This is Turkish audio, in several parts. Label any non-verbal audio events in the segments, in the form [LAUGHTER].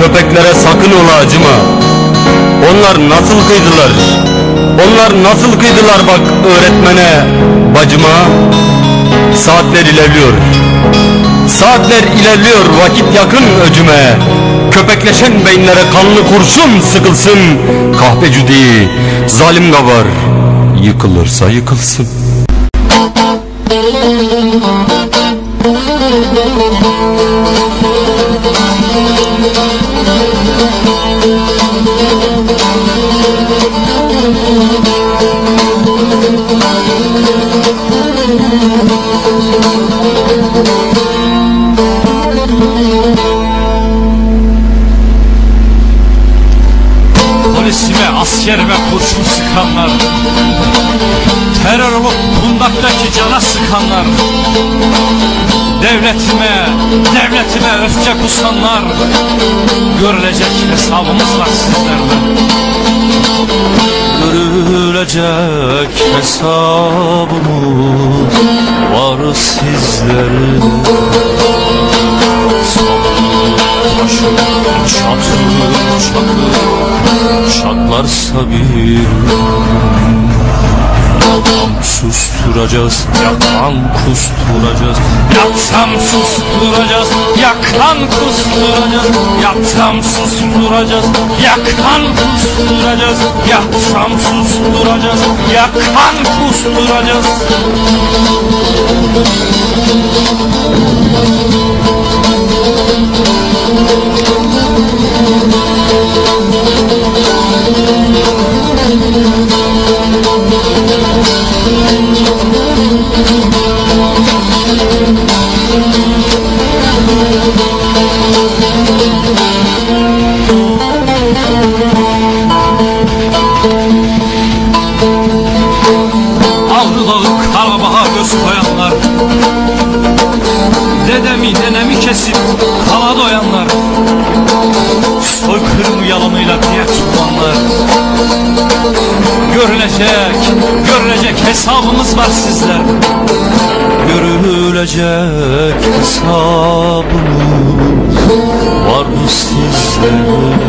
köpeklere sakın ola acıma. Onlar nasıl kıydılar? Onlar nasıl kıydılar bak öğretmene Bacıma? Saatler ilerliyor. Saatler ilerliyor vakit yakın öcüme. Köpekleşen beyinlere kanlı kurşun sıkılsın. Kahpeci değil zalim gavar Yıkılırsa yıkılsın [LAUGHS] Polisime, askerime kurşun sıkanlar. Terör olup kundaktaki cana sıkanlar Devletime, devletime öfke kusanlar Görülecek hesabımız var sizlerden Görülecek hesabımız var sizlerden Taşın çatır çatır Çatlarsa bir susturacağız, yakan kusturacağız Yaksam susturacağız, yakan kusturacağız Yaksam susturacağız, yakan kusturacağız Yaksam susturacağız, yakan kusturacağız sizler. Görülecek hesabımız var sizler?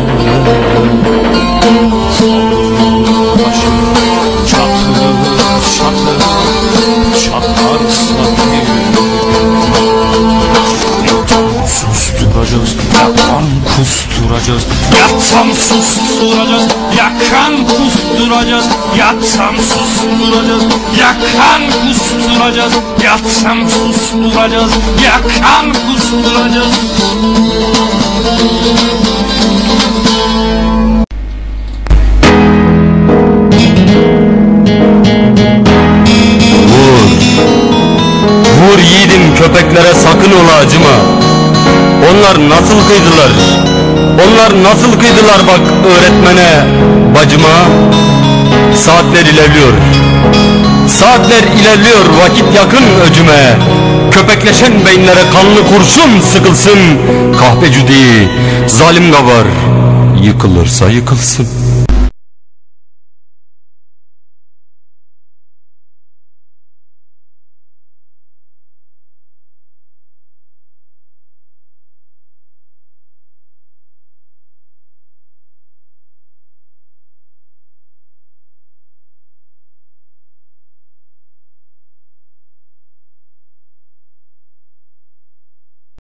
Çatır çatır çatlarsa Susturacağız, yakan kusturacağız. Yatsam susturacağız, yakan kusturacağız Yatsam susturacağız, yakan kusturacağız Yatsam susturacağız, yakan kusturacağız Vur. Yiğidim köpeklere sakın ola acıma. Onlar nasıl kıydılar? Onlar nasıl kıydılar bak öğretmene? Bacıma Saatler ilerliyor. Saatler ilerliyor vakit yakın öcüme. Köpekleşen beyinlere kanlı kurşun sıkılsın. Kahpeci değil zalim gavar. Yıkılırsa yıkılsın